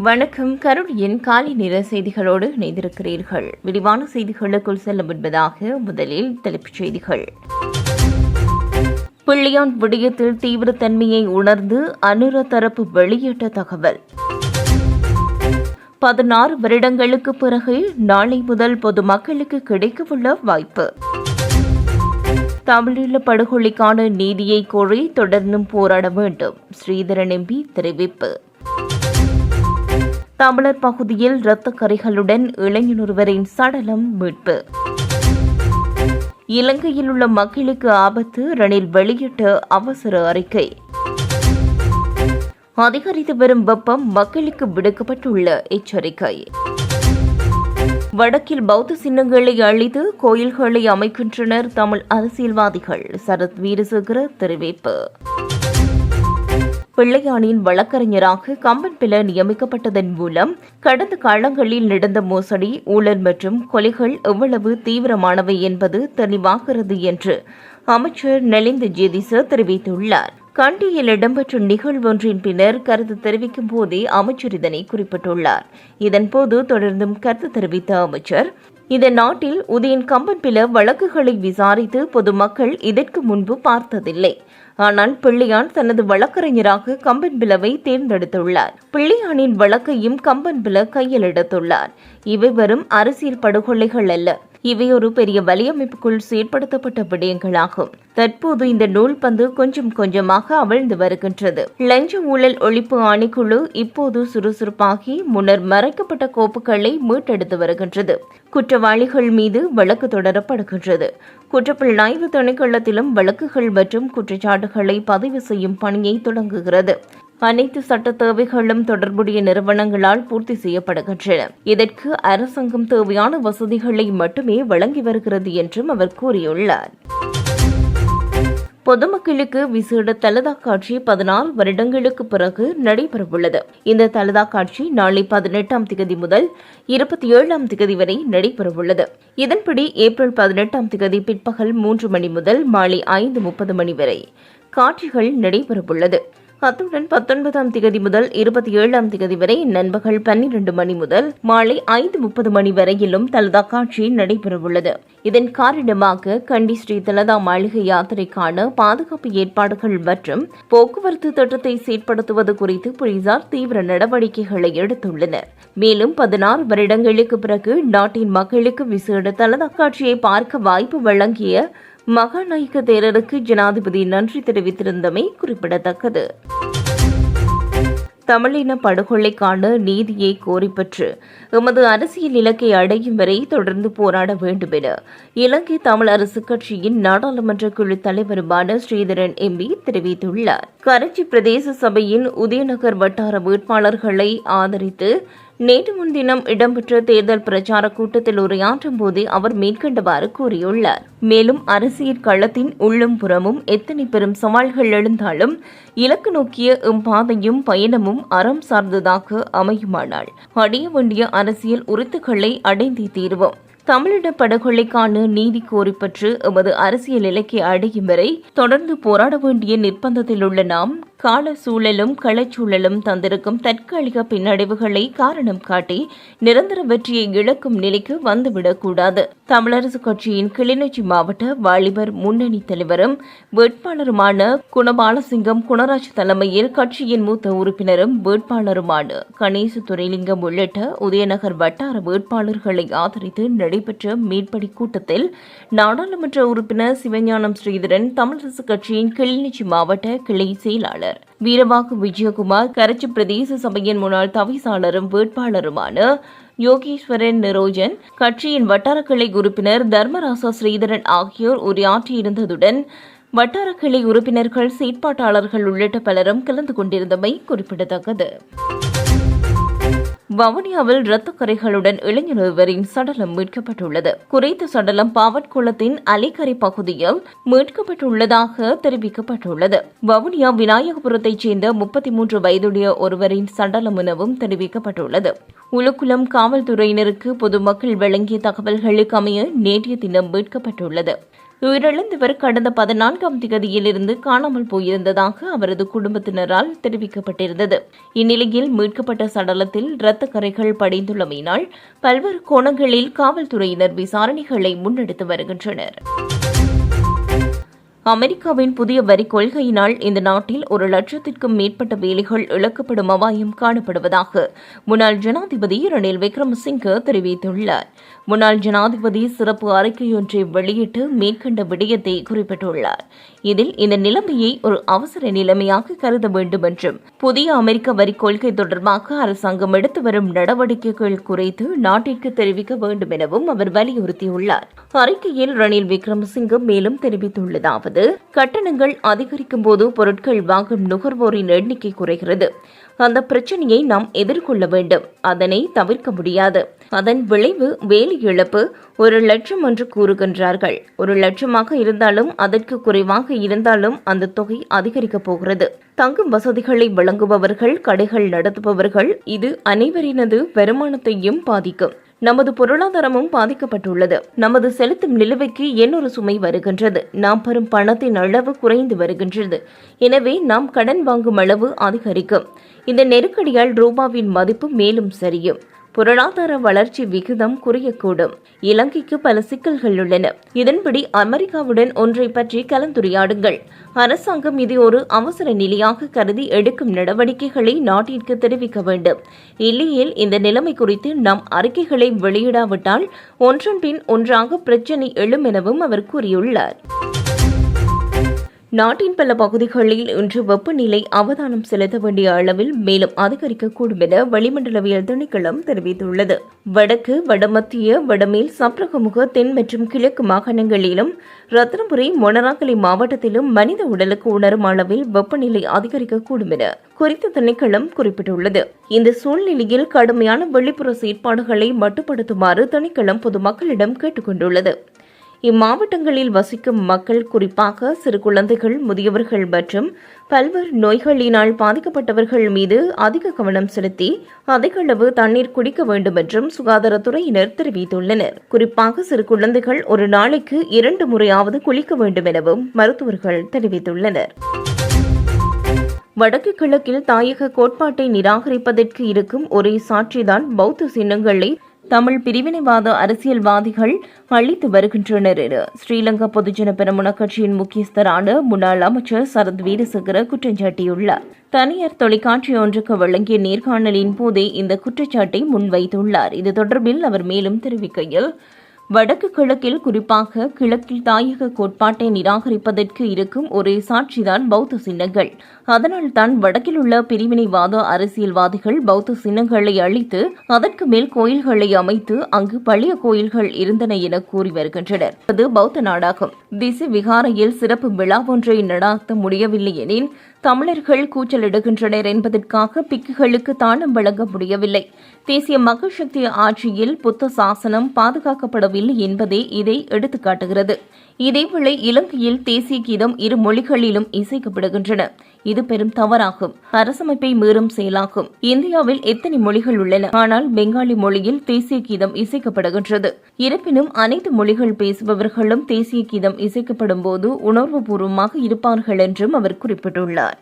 வணக்கம். கருணியின் காலை நேர செய்திகளோடு இணைந்திருக்கிறீர்கள். விரிவான செய்திகளுக்குள் செல்ல முன்பதாக முதலில் தலைப்புச் செய்திகள். பிள்ளையான் விடயத்தில் தீவிரத்தன்மையை உணர்ந்து அனுர தரப்பு வெளியிட்ட தகவல். பதினாறு வருடங்களுக்கு பிறகு நாளை முதல் பொதுமக்களுக்கு கிடைக்கவுள்ள வாய்ப்பு. தமிழீழ படுகொலைக்கான நீதியை கோரி தொடர்ந்தும் போராட வேண்டும். ஸ்ரீதரன் எம்பி தெரிவிப்பு. தமிழர் பகுதியில் இரத்த கரைகளுடன் இளைஞனொருவரின் சடலம் மீட்பு. இலங்கையில் உள்ள மக்களுக்கு ஆபத்து ரணில் வெளியிட்ட அவசர அறிக்கை. அதிகரித்து வரும் வெப்பம் மக்களுக்கு விடுக்கப்பட்டுள்ள எச்சரிக்கை. வடக்கில் பௌத்த சின்னங்களை அழித்து கோயில்களை அமைக்கின்றனர் தமிழ் அரசியல்வாதிகள். சரத் வீரசேகர தெரிவிப்பு. பிள்ளையானின் வழக்கறிஞராக கம்பன் பில நியமிக்கப்பட்டதன் மூலம் கடந்த காலங்களில் நடந்த மோசடி ஊழல் மற்றும் கொலைகள் எவ்வளவு தீவிரமானவை என்பது தெளிவாகிறது என்று அமைச்சர் நலிந்த ஜேதிச தெரிவித்துள்ளார். கண்டியில் இடம்பெற்ற நிகழ்வொன்றின் பின்னர் கருத்து தெரிவிக்கும் போதே அமைச்சர் இதனை குறிப்பிட்டுள்ளார். இதன்போது தொடர்ந்தும் கருத்து தெரிவித்த அமைச்சர் இந்த நாட்டில் உதயன் கம்பன் பில வழக்குகளை விசாரித்து பொதுமக்கள் இதற்கு முன்பு பார்த்ததில்லை. ஆனால் பிள்ளையான் தனது வழக்கறிஞராக கம்பன் பிலவை தேர்ந்தெடுத்துள்ளார். பிள்ளையானின் வழக்கையும் கம்பன் பில கையில் எடுத்துள்ளார். இவை வரும் அரசியல் படுகொலைகள் அல்ல. இவை ஒரு பெரிய வலையமைப்புக்குள் செயற்படுத்தப்பட்ட விடயங்களாகும். தற்போது இந்த நூல் பந்து கொஞ்சம் கொஞ்சமாக அவிழ்ந்து வருகின்றது. லஞ்ச ஊழல் ஒழிப்பு ஆணைக்குழு இப்போது சுறுசுறுப்பாகி முன்னர் மறைக்கப்பட்ட கோப்புகளை மீட்டெடுத்து வருகின்றது. குற்றவாளிகள் மீது வழக்கு தொடரப்படுகின்றது. குற்றப்புலனாய்வு திணைக்களத்திலும் வழக்குகள் மற்றும் குற்றச்சாட்டுகளை பதிவு செய்யும் பணியை தொடங்குகிறது. அனைத்து சட்ட தேவைகளும் தொடர்புடைய நிறுவனங்களால் பூர்த்தி செய்யப்படுகின்றன. இதற்கு அரசாங்கம் தேவையான வசதிகளை மட்டுமே வழங்கி வருகிறது என்றும் அவர் கூறியுள்ளார். பொதுமக்களுக்கு விசேட தலதா காட்சி பதினாறு வருடங்களுக்கு பிறகு நடைபெறவுள்ளது. இந்த தலதா காட்சி நாளை பதினெட்டாம் திகதி முதல் இருபத்தி ஏழாம் திகதி வரை நடைபெறவுள்ளது. இதன்படி ஏப்ரல் பதினெட்டாம் திகதி பிற்பகல் மூன்று மணி முதல் மாலை ஐந்து முப்பது மணி வரை காட்சிகள் நடைபெறவுள்ளது. அத்துடன் பத்தொன்பதாம் திகதி முதல் இருபத்தி ஏழாம் திகதி வரை நண்பகல் பன்னிரண்டு மணி முதல் மாலை ஐந்து முப்பது மணி வரையிலும் தலதா காட்சி நடைபெறவுள்ளது. இதன் காரணமாக கண்டி ஸ்ரீ தலதா மாளிகை யாத்திரைக்கான பாதுகாப்பு ஏற்பாடுகள் மற்றும் போக்குவரத்து திட்டத்தை செயற்படுத்துவது குறித்து போலீசார் தீவிர நடவடிக்கைகளை எடுத்துள்ளனர். மேலும் பதினாறு வருடங்களுக்கு பிறகு நாட்டின் மக்களுக்கு விசேட தலதா காட்சியை பார்க்க வாய்ப்பு வழங்கிய மகாநாயக்க தேரருக்கு ஜனாதிபதி நன்றி தெரிவித்திருந்தமை குறிப்பிடத்தக்கது. தமிழின படுகொலைக்கான நீதியை கோரிப்பற்று எமது அரசியல் இலக்கை அடையும் வரை தொடர்ந்து போராட வேண்டும் என இலங்கை தமிழ் அரசு கட்சியின் நாடாளுமன்ற குழு தலைவருமான ஸ்ரீதரன் எம்பி தெரிவித்துள்ளார். கரச்சி பிரதேச சபையின் உதயநகர் வட்டார வேட்பாளர்களை ஆதரித்து நேற்று முன்தினம் இடம்பெற்ற தேர்தல் பிரச்சார கூட்டத்தில் உரையாற்றும் போதே அவர் மேற்கண்டவாறு கூறியுள்ளார். மேலும் அரசியல் களத்தின் உள்ளும் புறமும் எத்தனை பெரும் சவால்கள் எழுந்தாலும் இலக்கு நோக்கிய இப்பாதையும் பயணமும் அறம் சார்ந்ததாக அமையுமானால் அடைய வேண்டிய அரசியல் உறுத்துக்களை அடைந்தே தீர்வோம். தமிழிட படுகொலைக்கான நீதி கோரிப்பற்று எமது அரசியல் இலக்கை அடையும் வரை தொடர்ந்து போராட வேண்டிய நிர்பந்தத்தில் உள்ள நாம் கால சூழலும் களச்சூழலும் தந்திருக்கும் தற்காலிக பின்னடைவுகளை காரணம் காட்டி நிரந்தர வெற்றியை இழக்கும் நிலைக்கு வந்துவிடக்கூடாது தமிழரசு கட்சியின் கிளிநொச்சி மாவட்ட வாலிபர் முன்னணி தலைவரும் வேட்பாளருமான குணபாலசிங்கம் குணராஜ் தலைமையில் கட்சியின் மூத்த உறுப்பினரும் வேட்பாளருமான கணேச துரைலிங்கம் உள்ளிட்ட உதயநகர் வட்டார வேட்பாளர்களை ஆதரித்து நடைபெற்ற மீட்படி கூட்டத்தில் நாடாளுமன்ற உறுப்பினர் சிவஞானம் ஸ்ரீதரன் தமிழரசு கட்சியின் கிளிநொச்சி மாவட்ட கிளை செயலாளர் வீரவாக்கு விஜயகுமார் கரச்சி பிரதேச சபையின் முன்னாள் தவிசாளரும் வேட்பாளருமான யோகேஸ்வரன் நிரோஜன் கட்சியின் வட்டார கிளை உறுப்பினர் தர்மராசா ஸ்ரீதரன் ஆகியோர் உரையாற்றியிருந்ததுடன் வட்டார கிளை உறுப்பினர்கள் செயற்பாட்டாளர்கள் உள்ளிட்ட பலரும் கலந்து கொண்டிருந்தமை குறிப்பிடத்தக்கது. வவுனியாவில் இரத்த கரைகளுடன் இளைஞர் ஒருவரின் சடலம் மீட்கப்பட்டுள்ளது. குறித்த சடலம் பாவட்குளத்தின் அலைக்கரை பகுதியில் மீட்கப்பட்டுள்ளதாக தெரிவிக்கப்பட்டுள்ளது. வவுனியா விநாயகபுரத்தைச் சேர்ந்த முப்பத்தி மூன்று வயதுடைய ஒருவரின் சடலம் எனவும் தெரிவிக்கப்பட்டுள்ளது. உலுக்குளம் காவல்துறையினருக்கு பொதுமக்கள் வழங்கிய தகவல்களுக்கு அமைய நேற்றைய தினம் மீட்கப்பட்டுள்ளது. உயிரிழந்தவர் கடந்த பதினான்காம் திகதியிலிருந்து காணாமல் போயிருந்ததாக அவரது குடும்பத்தினரால் தெரிவிக்கப்பட்டிருந்தது. இந்நிலையில் மீட்கப்பட்ட சடலத்தில் இரத்த கரைகள் படைந்துள்ளமையினால் பல்வேறு கோணங்களில் காவல்துறையினர் விசாரணைகளை முன்னெடுத்து வருகின்றனர். அமெரிக்காவின் புதிய வரி கொள்கையினால் இந்த நாட்டில் ஒரு லட்சத்திற்கும் மேற்பட்ட வேலைகள் இழக்கப்படும் அபாயம் காணப்படுவதாக முன்னாள் ஜனாதிபதி ரணில் விக்ரமசிங்கே தெரிவித்துள்ளார். முன்னாள் ஜனாதிபதி சிறப்பு அறிக்கையொன்றை வெளியிட்டு மேற்கண்ட விடயத்தை குறிப்பிட்டுள்ளார். இதில் இந்த நிலைமையை ஒரு அவசர நிலைமையாக கருத வேண்டும் என்றும் புதிய அமெரிக்க வரி கொள்கை தொடர்பாக அரசாங்கம் எடுத்து வரும் நடவடிக்கைகள் குறித்து நாட்டிற்கு தெரிவிக்க வேண்டும் எனவும் அவர் வலியுறுத்தியுள்ளார். அறிக்கையில் ரணில் விக்ரமசிங்கே மேலும் தெரிவித்துள்ளதாவது கட்டணங்கள் அதிகரிக்கும் போது பொருட்கள் வாங்கும் நுகர்வோரின் எண்ணிக்கை குறைகிறது. அந்த பிரச்சனையை நாம் எதிர்கொள்ள வேண்டும். அதனை தவிர்க்க முடியாது. அதன் விளைவு வேலை இழப்பு ஒரு லட்சம் என்று கூறுகின்றார்கள். ஒரு லட்சமாக இருந்தாலும் அதற்கு குறைவாக இருந்தாலும் அந்த தொகை அதிகரிக்கப் போகிறது. தங்கும் வசதிகளை வழங்குபவர்கள் கடைகள் நடத்துபவர்கள் இது அனைவரினது வருமானத்தையும் பாதிக்கும். நமது பொருளாதாரமும் பாதிக்கப்பட்டுள்ளது. நமது செலுத்தும் நிலுவைக்கு இன்னொரு சுமை வருகின்றது. நாம் பெறும் பணத்தின் அளவு குறைந்து வருகின்றது. எனவே நாம் கடன் வாங்கும் அளவு அதிகரிக்கும். இந்த நெருக்கடியால் ரூபாவின் மதிப்பு மேலும் சரியும். பொருளாதார வளர்ச்சி விகிதம் குறையக்கூடும். இலங்கைக்கு பல சிக்கல்கள் உள்ளன. இதன்படி அமெரிக்காவுடன் ஒன்றை பற்றி கலந்துரையாடுங்கள். அரசாங்கம் இது ஒரு அவசர நிலையாக கருதி எடுக்கும் நடவடிக்கைகளை நாட்டிற்கு தெரிவிக்க வேண்டும். இல்லையேல் இந்த நிலைமை குறித்து நம் அறிக்கைகளை வெளியிடாவிட்டால் ஒன்றன் பின் ஒன்றாக பிரச்சினை எழும் எனவும் அவர் கூறியுள்ளார். நாட்டின் பல பகுதிகளில் இன்று வெப்பநிலை அவதானம் செலுத்த வேண்டிய அளவில் மேலும் அதிகரிக்கக்கூடும் என வளிமண்டலவியல் திணைக்களம் தெரிவித்துள்ளது. வடக்கு வடமத்திய வடமேல் சப்ரகமுக தென் மற்றும் கிழக்கு மாகாணங்களிலும் ரத்னபுரி மொனராக்கலை மாவட்டத்திலும் மனித உடலுக்கு உணரும் அளவில் வெப்பநிலை அதிகரிக்கக்கூடும் என குறித்த திணைக்களம் குறிப்பிட்டுள்ளது. இந்த சூழ்நிலையில் கடுமையான வெளிப்புற செயற்பாடுகளை மட்டுப்படுத்துமாறு திணைக்களம் பொதுமக்களிடம் கேட்டுக் கொண்டுள்ளது இம்மாவட்டங்களில் வசிக்கும் மக்கள் குறிப்பாக சிறு குழந்தைகள் முதியவர்கள் மற்றும் பல்வேறு நோய்களினால் பாதிக்கப்பட்டவர்கள் மீது அதிக கவனம் செலுத்தி அதிக அளவு தண்ணீர் குடிக்க வேண்டும் என்றும் சுகாதாரத்துறையினர் தெரிவித்துள்ளனர். குறிப்பாக சிறு குழந்தைகள் ஒரு நாளைக்கு இரண்டு முறையாவது குளிக்க வேண்டும் எனவும் மருத்துவர்கள் தெரிவித்துள்ளனர். வடக்கு கிழக்கில் தாயக கோட்பாட்டை நிராகரிப்பதற்கு இருக்கும் ஒரே சாட்சிதான் பௌத்த சின்னங்களை தமிழ் பிரிவினைவாத அரசியல்வாதிகள் அளித்து வருகின்றனர் என ஸ்ரீலங்கா பொதுஜன பெருமுன கட்சியின் முக்கியஸ்தரான முன்னாள் அமைச்சர் சரத் வீரசங்கர குற்றம் சாட்டியுள்ளார். தனியார் தொலைக்காட்சி ஒன்றுக்கு வழங்கிய நேர்காணலின் போதே இந்த குற்றச்சாட்டை முன்வைத்துள்ளார். இது தொடர்பில் அவர் மேலும் தெரிவிக்கையில் வடக்கு கிழக்கில் குறிப்பாக கிழக்கில் தாயக கோட்பாட்டை நிராகரிப்பதற்கு இருக்கும் ஒரே சாட்சிதான் பௌத்த சின்னங்கள். அதனால்தான் வடக்கில் உள்ள பிரிவினைவாத அரசியல்வாதிகள் பௌத்த சின்னங்களை அழித்து அதற்கு மேல் கோயில்களை அமைத்து அங்கு பழைய கோயில்கள் இருந்தன என கூறி வருகின்றனர். அது பௌத்த நாடாகும். திசை விகாரையில் சிறப்பு விழா ஒன்றை நடாத்த முடியவில்லை எனின் தமிழர்கள் கூச்சலிடுகின்றனர் என்பதற்காக பிக்குகளுக்கு தானம் வழங்க முடியவில்லை. தேசிய மக்கள் சக்தி ஆட்சியில் புத்த சாசனம் பாதுகாக்கப்படவில்லை என்பதே இதை எடுத்துக்காட்டுகிறது. இதேவேளை இலங்கையில் தேசிய கீதம் இரு மொழிகளிலும் இசைக்கப்படுகின்றன. இது பெரும் தவறாகும். அரசமைப்பை மீறும் செயலாகும். இந்தியாவில் எத்தனை மொழிகள் உள்ளன? ஆனால் பெங்காலி மொழியில் தேசிய கீதம் இசைக்கப்படுகின்றது. இருப்பினும் அனைத்து மொழிகள் பேசுபவர்களும் தேசிய கீதம் இசைக்கப்படும் போது உணர்வுபூர்வமாக இருப்பார்கள் என்றும் அவர் குறிப்பிட்டுள்ளார்.